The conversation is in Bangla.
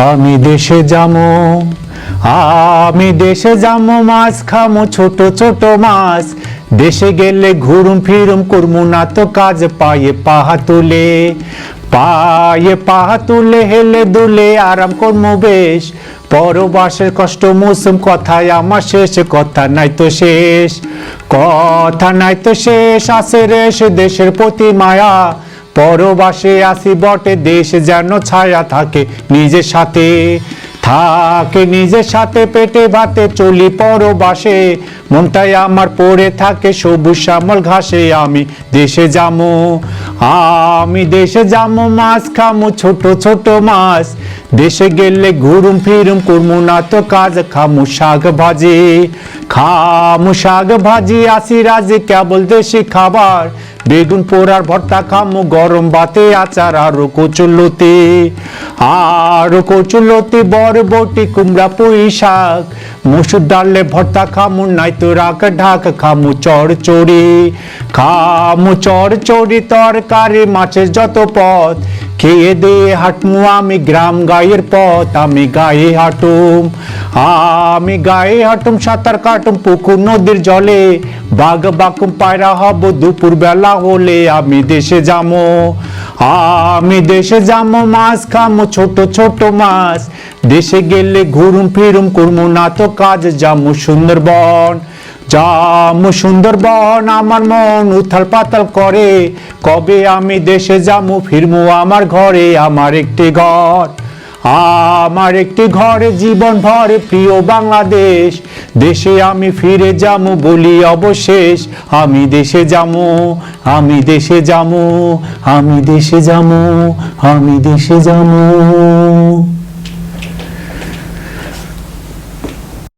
আমি দেশে যামো, আমি দেশে যামো মাছ খামো, ছোট ছোট মাছ। দেশে গেলে ঘুরুম ফিরুম করমু না তো কাজ, পায়ে পাহা তুলে। পায়ে পাহা তুলে, হেলে দুলে আরাম করমু বেশ। পরবাসের কষ্ট মৌসুম, কথায় আমার শেষ, কথা নাই তো শেষ। কথা নাই তো শেষ আসে রেশ, দেশের প্রতি মায়া। পরবাসে আসি বটে, দেশ যেন ছায়া থাকে নিজের সাথে। থাকে নিজের সাথে, পেটে ভাতে চলি পরবাসে। মনটাই আমার পড়ে থাকে, সবুজ শ্যামল ঘাসে আমি দেশে যামো। আমি দেশে যামো, মাছ খামো, ছোট ছোট মাছ। দেশে গেলে ঘুরুম ফিরুম, করমু না তো কাজ, খামু শাক ভাজি। খামু শাক ভাজি, আসি রাজে, কেবল দেশি খাবার। বেগুন পোড়ার ভর্তা খামু, গরম বাতে আচার আর কচুলতি আর কচুলতি বরবটি কুমড়া, পুঁই শাক। মুসুর ডালে ভর্তা খামু নাই তো রাখ ঢাক খামু খামু চড় চড়ি তরকারি, মাছের যত পথ খেয়ে দিয়ে হাঁটমু, আমি গ্রাম গায়ের পথ, আমি গায়ে হাঁটুম, আমি গায়ে হাঁটুম, সাঁতার কাটুম, পুকুর নদীর জলে, বাঘ বাকুম পায়রা হব, দুপুর বেলা হলে আমি দেশে যামো, আমি দেশে যামো, মাছ খামো, ছোট ছোট মাছ, দেশে গেলে ঘুরুম ফিরুম করমু না তো কাজ যামু সুন্দরবন যামু সুন্দরবন আমার মন উথাল পাতাল করে। কবে আমি দেশে যামু, ফিরমু আমার ঘরে, আমার একটি ঘর। আমার একটি ঘরে জীবন ভরে, প্রিয় বাংলাদেশ। দেশে আমি ফিরে যামু বলি অবশেষ। আমি দেশে যামু, আমি দেশে যামু, আমি দেশে যামু, আমি দেশে যামু।